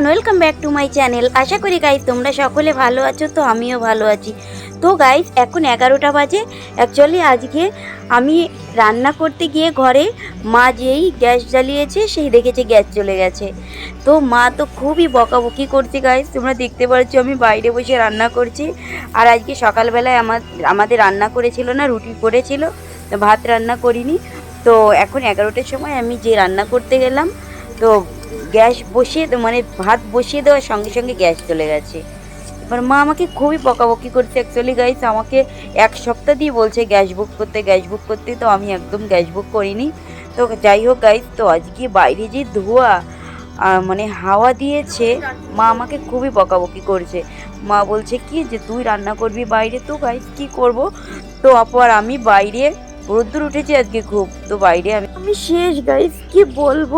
Hello welcome back to my channel আশা করি guys তোমরা সকলে ভালো আছো, তো আমিও ভালো আছি। তো গাইজ এখন এগারোটা বাজে। অ্যাকচুয়ালি আজকে আমি রান্না করতে গিয়ে ঘরে মা যেই গ্যাস জ্বালিয়েছে, সেই দেখেছে গ্যাস চলে গেছে। তো মা তো খুবই বকাবকি করছে গাইজ তোমরা দেখতে পাচ্ছ আমি বাইরে বসে রান্না করছি। আর আজকে সকালবেলায় আমার, আমাদের রান্না করেছিল না, রুটি করেছিল ভাত রান্না করিনি। তো এখন এগারোটার সময় আমি যে রান্না করতে গেলাম, তো গ্যাস বসিয়ে মানে ভাত বসিয়ে দেওয়ার সঙ্গে সঙ্গে গ্যাস চলে গেছে। এবার মা আমাকে খুবই বকাবকি করছে। অ্যাকচুয়ালি গাইস আমাকে এক সপ্তাহ দিয়ে বলছে গ্যাস বুক করতে, গ্যাস বুক করতে, তো আমি একদম গ্যাস বুক করিনি। তো যাই হোক গাইস তো আজকে বাইরে যে ধোয়া মানে হাওয়া দিয়েছে, মা আমাকে খুবই বকাবকি করছে। মা বলছে, কি যে তুই রান্না করবি বাইরে? তো গাইস কি করব? তো অপর আমি বাইরে রোদ্দুর উঠেছি আজকে খুব। তো বাইরে আমি আমি শেষ গাইস কি বলব?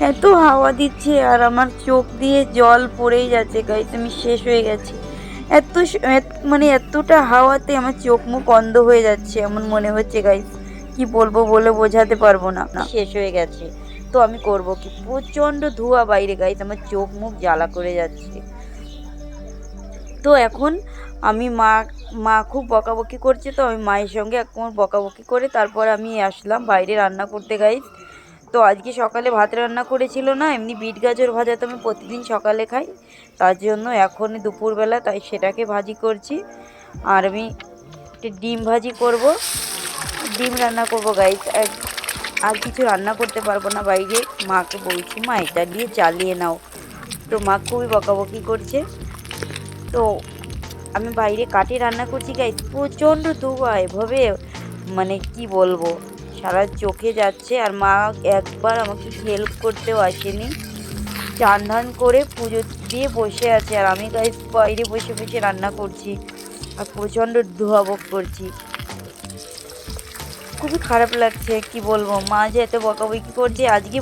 এত হাওয়া দিচ্ছে আর আমার চোখ দিয়ে জল পড়েই যাচ্ছে গাইস আমি শেষ হয়ে গেছি। এত মানে এতটা হাওয়াতে আমার চোখ মুখ অন্ধ হয়ে যাচ্ছে, এমন মনে হচ্ছে গাইস কি বলব বলে বোঝাতে পারব না। শেষ হয়ে গেছে। তো আমি করব কি? প্রচণ্ড ধোঁয়া বাইরে গাইস আমার চোখ মুখ জ্বালা করে যাচ্ছে। তো এখন আমি মা মা খুব বকাবকি করছে তো, আমি মায়ের সঙ্গে এখন বকাবকি করে তারপর আমি আসলাম বাইরে রান্না করতে গাইস তো আজকে সকালে ভাত রান্না করেছিল না, এমনি বিট গাজর ভাজা তো আমি প্রতিদিন সকালে খাই। তার জন্য এখন দুপুরবেলা তাই সেটাকে ভাজি করছি। আর আমি একটা ডিম ভাজি করব। ডিম রান্না করব গাইস আর কিছু রান্না করতে পারব না, বাইরে মাকে বলছি, মা, এটা দিয়ে চালিয়ে নাও। তো মা খুবই বকাবকি করছে। তো আমি বাইরে কাঠে রান্না করছি গাইস প্রচণ্ড ধোঁয়া, এভাবে মানে কি বলব? সারা চোখে যাচ্ছে আর মা একবার আমাকে হেল্প করতেও আসেনি। চান ধান করে পুজো দিয়ে বসে আছে আর আমি গাইস বাইরে বসে বসে রান্না করছি আর প্রচণ্ড ধোয়া ভোগ করছি। খুবই খারাপ লাগছে, কি বলব? মা যে এত বকাবকি করছে, আজকে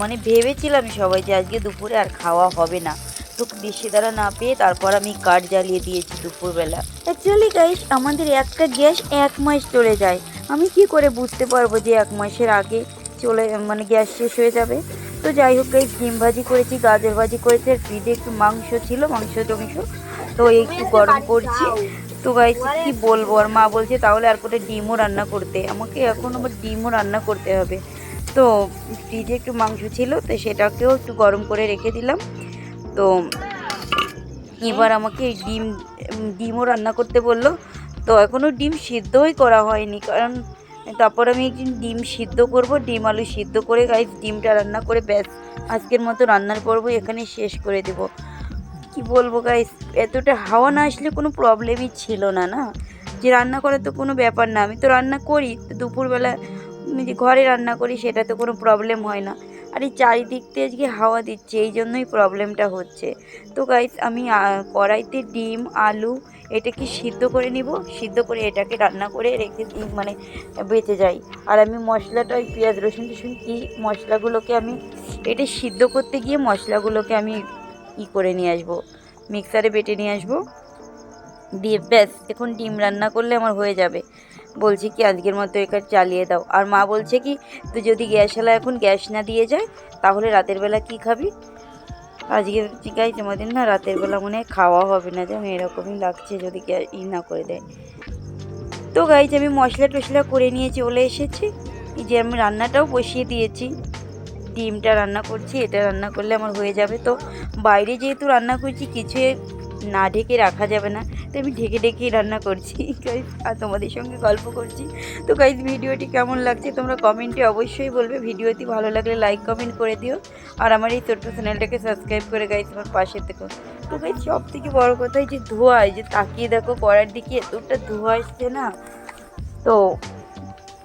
মানে ভেবেছিলাম সবাই যে আজকে দুপুরে আর খাওয়া হবে না। তো বেশি দ্বারা না পেয়ে তারপর আমি কাঠ জ্বালিয়ে দিয়েছি দুপুরবেলা। অ্যাকচুয়ালি গাইস আমাদের একটা গ্যাস এক মাস চলে যায়। আমি কি করে বুঝতে পারব যে এক মাসের আগে চলে মানে গ্যাস শেষ হয়ে যাবে? তো যাই হোক গাইস ডিম ভাজি করেছি গাজর ভাজি করেছি আর ফ্রিজে একটু মাংস ছিল মাংস টংস তো এই একটু গরম করছি। তো গাইস কি বলব? আর মা বলছে তাহলে আর কোটা ডিমও রান্না করতে? আমাকে এখন আবার ডিমও রান্না করতে হবে। তো ফ্রিজে একটু মাংস ছিল তো সেটাকেও একটু গরম করে রেখে দিলাম। তো এবার আমাকে এই ডিম ডিমও রান্না করতে বলল। তো এখনও ডিম সিদ্ধই করা হয়নি, কারণ তারপর আমি একদিন ডিম সিদ্ধ করব, ডিম আলু সিদ্ধ করে গাইস ডিমটা রান্না করে ব্যাস, আজকের মতো রান্নার পর্ব এখানে শেষ করে দেব। কি বলব গাইস এতটা হাওয়া না আসলে কোনো প্রবলেমই ছিল না না? যে রান্না করার তো কোনো ব্যাপার না, আমি তো রান্না করি, তো দুপুরবেলা যে ঘরে রান্না করি, সেটা তো কোনো প্রবলেম হয় না। আর এই চারিদিক দিয়ে আজকে হাওয়া দিচ্ছে, এই জন্যই প্রবলেমটা হচ্ছে। তো গাইস আমি কড়াইতে ডিম, আলু এটাকে সিদ্ধ করে নিব, সিদ্ধ করে এটাকে রান্না করে রেখে মানে বেঁচে যাই। আর আমি মশলাটা, ওই পেঁয়াজ, রসুন, টসুন কি মশলাগুলোকে আমি, এটা সিদ্ধ করতে গিয়ে মশলাগুলোকে আমি ই করে নিয়ে আসব, মিক্সারে বেটে নিয়ে আসব। দিয়ে ব্যাস, এখন ডিম রান্না করলে আমার হয়ে যাবে। বলছি কি, আজকের মতো এখানে চালিয়ে দাও। আর মা বলছে কি, তুই যদি গ্যাসওয়ালা এখন গ্যাস না দিয়ে যায়, তাহলে রাতের বেলা কি খাবি? আজকে গাই তোমাদের না, রাতের বেলা মনে খাওয়া হবে না যেমন এরকমই লাগছে যদি ই না করে দেয়। তো গাইজ আমি মশলা টশলা করে নিয়ে চলে এসেছি। যে আমি রান্নাটাও বসিয়ে দিয়েছি। ডিমটা রান্না করছি, এটা রান্না করলে আমার হয়ে যাবে। তো বাইরে যেহেতু রান্না করছি, কিছু না ঢেকে রাখা যাবে না। তো আমি ঢেকে ঢেকেই রান্না করছি। গাইজ আর তোমাদের সঙ্গে গল্প করছি। তো গাইজ ভিডিওটি কেমন লাগছে তোমরা কমেন্টে অবশ্যই বলবে। ভিডিওটি ভালো লাগলে লাইক কমেন্ট করে দিও। আর আমার এই ছোট্ট চ্যানেলটাকে সাবস্ক্রাইব করে গাইজ আমার পাশে থেকো। তো গাইজ সব থেকে বড়ো কথা এই যে ধোয়া যে তাকিয়ে দেখো কড়ার দিকে এতটা ধোয়া আসছে না। তো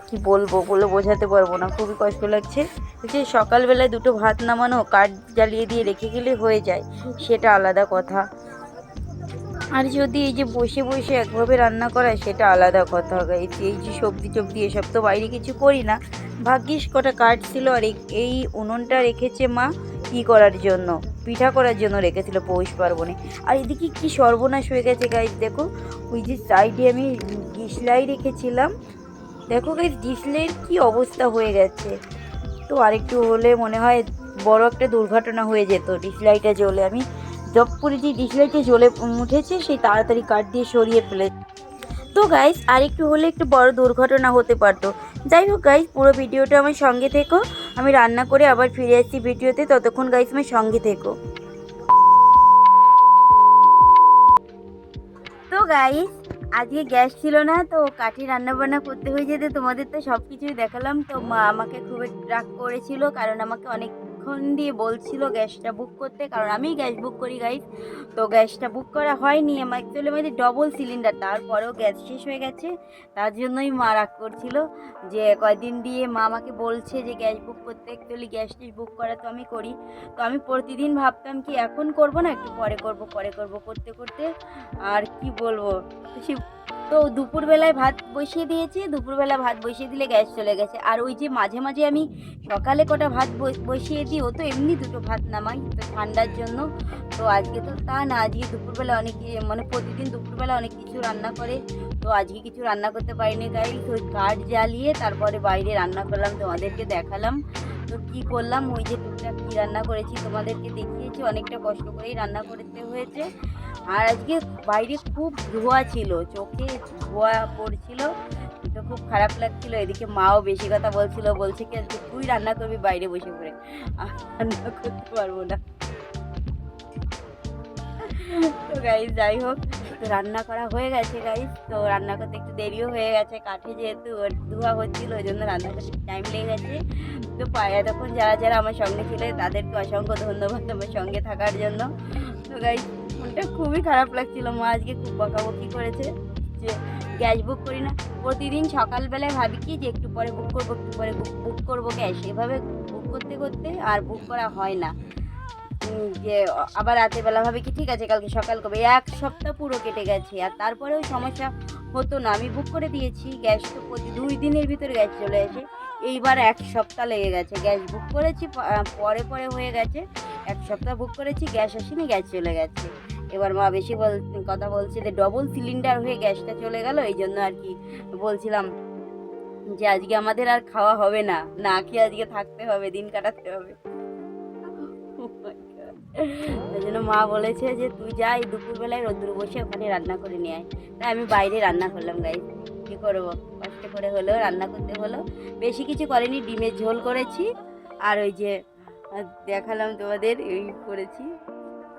কি বলব বলে বোঝাতে পারব না। খুবই কষ্ট লাগছে। যে সকালবেলায় দুটো ভাত নামানো, কাঠ জ্বালিয়ে দিয়ে রেখে গেলে হয়ে যায়। সেটা আলাদা কথা। আর যদি এই যে বসে বসে একভাবে রান্না করা সেটা আলাদা কথা যে- এই যে সবজি টবজি, এসব তো বাইরে কিছু করি না। ভাগ্যিস কটা কাঠ ছিল আর এই উনুনটা রেখেছে মা কি করার জন্য? পিঠা করার জন্য রেখেছিল পৌষ পার্বণে। আর এদিকে কি সর্বনাশ হয়ে গেছে, গাইজ, দেখো। ওই যে সাইডে আমি ডিসলাই রেখেছিলাম। দেখো, গাইজ, ডিসলাইয়ের কি অবস্থা হয়ে গেছে। তো আরেকটু হলে মনে হয় বড় একটা দুর্ঘটনা হয়ে যেত, ডিসলাইটে জ্বলে। আমি জব করে যে ডিসলাইটে জ্বলে উঠেছে, সেই তাড়াতাড়ি কাঠ দিয়ে সরিয়ে ফেলে। তো গাইস আর একটু হলে একটু বড় দুর্ঘটনা হতে পারতো। যাই হোক গাইস পুরো ভিডিওটা আমার সঙ্গে থেকো। আমি রান্না করে আবার ফিরে আসছি ভিডিওতে। ততক্ষণ গাইস আমার সঙ্গে থেকো। তো গাইস আজকে গ্যাস ছিল না, তো কাঠি রান্না বান্না করতে হয়ে যেতে তোমাদের তো সব কিছুই দেখালাম। তো মা আমাকে খুবই রাগ করেছিল, কারণ আমাকে অনেকক্ষণ দিয়ে বলছিল গ্যাসটা বুক করতে, কারণ আমি গ্যাস বুক করি গাইস তো গ্যাসটা বুক করা হয়নি, আমার অ্যাকচুয়ালি আমাদের ডবল সিলিন্ডার তারপরেও গ্যাস শেষ হয়ে গেছে। তার জন্যই মা রাগ করছিল যে কয়দিন দিয়ে মা আমাকে বলছে যে গ্যাস বুক করতে অ্যাকচুয়ালি গ্যাস টেস বুক করা তো আমি করি। তো আমি প্রতিদিন ভাবতাম কি এখন করব না, একটু পরে করব পরে করব, করতে করতে। আর কি বলব? সে- তো দুপুরবেলায় ভাত বসিয়ে দিয়েছি, দুপুরবেলা ভাত বসিয়ে দিলে গ্যাস চলে গেছে। আর ওই যে মাঝে মাঝে আমি সকালে কটা ভাত বস- বসিয়ে দিই, ও তো এমনি দুটো ভাত নামাই, তো ঠান্ডার জন্য। তো আজকে তো তা না, আজকে দুপুরবেলা অনেক মানে প্রতিদিন দুপুরবেলা অনেক কিছু রান্না করে, তো আজকে কিছু রান্না করতে পারিনি তাই তো কাঠ জ্বালিয়ে তারপরে বাইরে রান্না করলাম, তোমাদেরকে দেখালাম। তো কি করলাম, ওই যে টুকটাক কী রান্না করেছি তোমাদেরকে দেখিয়েছি, অনেকটা কষ্ট করেই রান্না করতে হয়েছে। আর আজকে বাইরে খুব ধোয়া ছিল, চোখে ধোয়া পড়ছিল, তো খুব খারাপ লাগছিল। এদিকে মাও বেশি কথা বলছিল, বলছে কি আজকে তুই রান্না করবি বাইরে বসে পড়ে। রান্না করতে পারব না। তো গাইজ যাই হোক তো রান্না করা হয়ে গেছে গাইজ তো রান্না করতে একটু দেরিও হয়ে গেছে, কাঠে যেহেতু ধোয়া হচ্ছিল, ওই জন্য রান্না করতে টাইম লেগে গেছে। তো পায়ে তখন যারা যারা আমার সঙ্গে ছিল, তাদেরকে অসংখ্য ধন্যবাদ আমার সঙ্গে থাকার জন্য। তো গাইজ মনটা খুবই খারাপ লাগছিল। মা আজকে খুব বকাবকি করেছে যে গ্যাস বুক করি না। প্রতিদিন সকালবেলায় ভাবি কি যে একটু পরে বুক করব, একটু পরে বুক করব গ্যাস। এভাবে বুক করতে করতে আর বুক করা হয় না। যে আবার রাতের বেলা ভাবে কি ঠিক আছে, কালকে সকাল করবে। এক সপ্তাহ পুরো কেটে গেছে আর তারপরেও সমস্যা হতো না। আমি বুক করে দিয়েছি, গ্যাস তো প্রতি দুই দিনের ভিতরে গ্যাস চলে আসে। এইবার এক সপ্তাহ লেগে গেছে। গ্যাস বুক করেছি পরে পরে হয়ে গেছে। এক সপ্তাহ বুক করেছি, গ্যাস আসেনি, গ্যাস চলে গেছে। এবার মা বেশি বল, কথা বলছে যে ডবল সিলিন্ডার হয়ে গ্যাসটা চলে গেল, এই জন্য আর কি বলছিলাম যে আজকে আমাদের আর খাওয়া হবে না না কি আজকে থাকতে হবে, দিন কাটাতে হবে। Oh. ওই জন্য মা বলেছে যে তুই যা, এই দুপুরবেলায় রোদ্দুর বসে ওখানে রান্না করে নিয়ে আয়। তাই আমি বাইরে রান্না করলাম গাই কী করব? কষ্ট করে হলেও রান্না করতে হলো। বেশি কিছু করেনি, ডিমের ঝোল করেছি। আর ওই যে, দেখালাম তোমাদের, এই করেছি।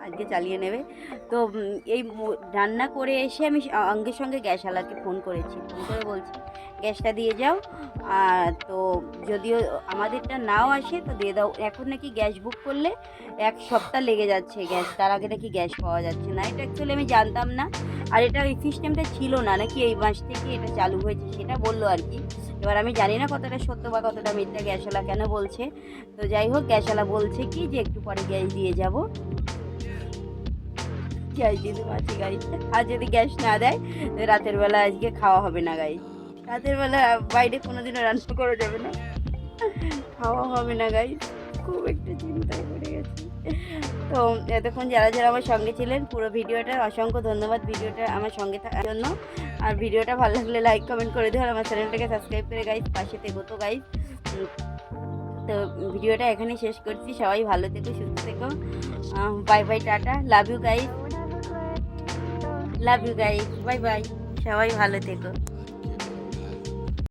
আজকে চালিয়ে নেবে। তো এই রান্না করে এসে আমি সঙ্গে সঙ্গে গ্যাসওয়ালাকে ফোন করেছি। ফোন করে বলছি, গ্যাসটা দিয়ে যাও। আর তো, যদিও আমাদেরটা নাও আসে, তো দিয়ে দাও। এখন নাকি গ্যাস বুক করলে এক সপ্তাহ লেগে যাচ্ছে গ্যাস। তার আগে নাকি গ্যাস পাওয়া যাচ্ছে না। এটা অ্যাকচুয়ালি আমি জানতাম না। আর এটা এই সিস্টেমটা ছিল না। নাকি এই মাস থেকে এটা চালু হয়েছে সেটা বলল আর কি। এবার আমি জানি না কতটা সত্য বা কতটা মিথ্যা গ্যাসওয়ালা কেন বলছে। তো যাই হোক, গ্যাসওয়ালা বলছে কি যে একটু পরে গ্যাস দিয়ে যাব। গ্যাস দিতে পারছি গাড়ি আর যদি গ্যাস না দেয়, রাতের বেলা আজকে খাওয়া হবে না গাই রাতের বেলা বাইরে কোনোদিনও রান্না করা যাবে না। খাওয়া হবে না গাই খুব একটু চিন্তায় পড়ে গেছি। তো এতক্ষণ যারা যারা আমার সঙ্গে ছিলেন, পুরো ভিডিওটার অসংখ্য ধন্যবাদ ভিডিওটা আমার সঙ্গে থাকার জন্য। আর ভিডিওটা ভালো লাগলে লাইক কমেন্ট করে দিও। আমার চ্যানেলটাকে সাবস্ক্রাইব করে গাইজ পাশে থেকো তো গাইজ তো ভিডিওটা এখানে শেষ করছি। সবাই ভালো থেকো, সুস্থ থেকো। Bye bye tata. Love you guys love you guys bye bye সবাই ভালো থেকো।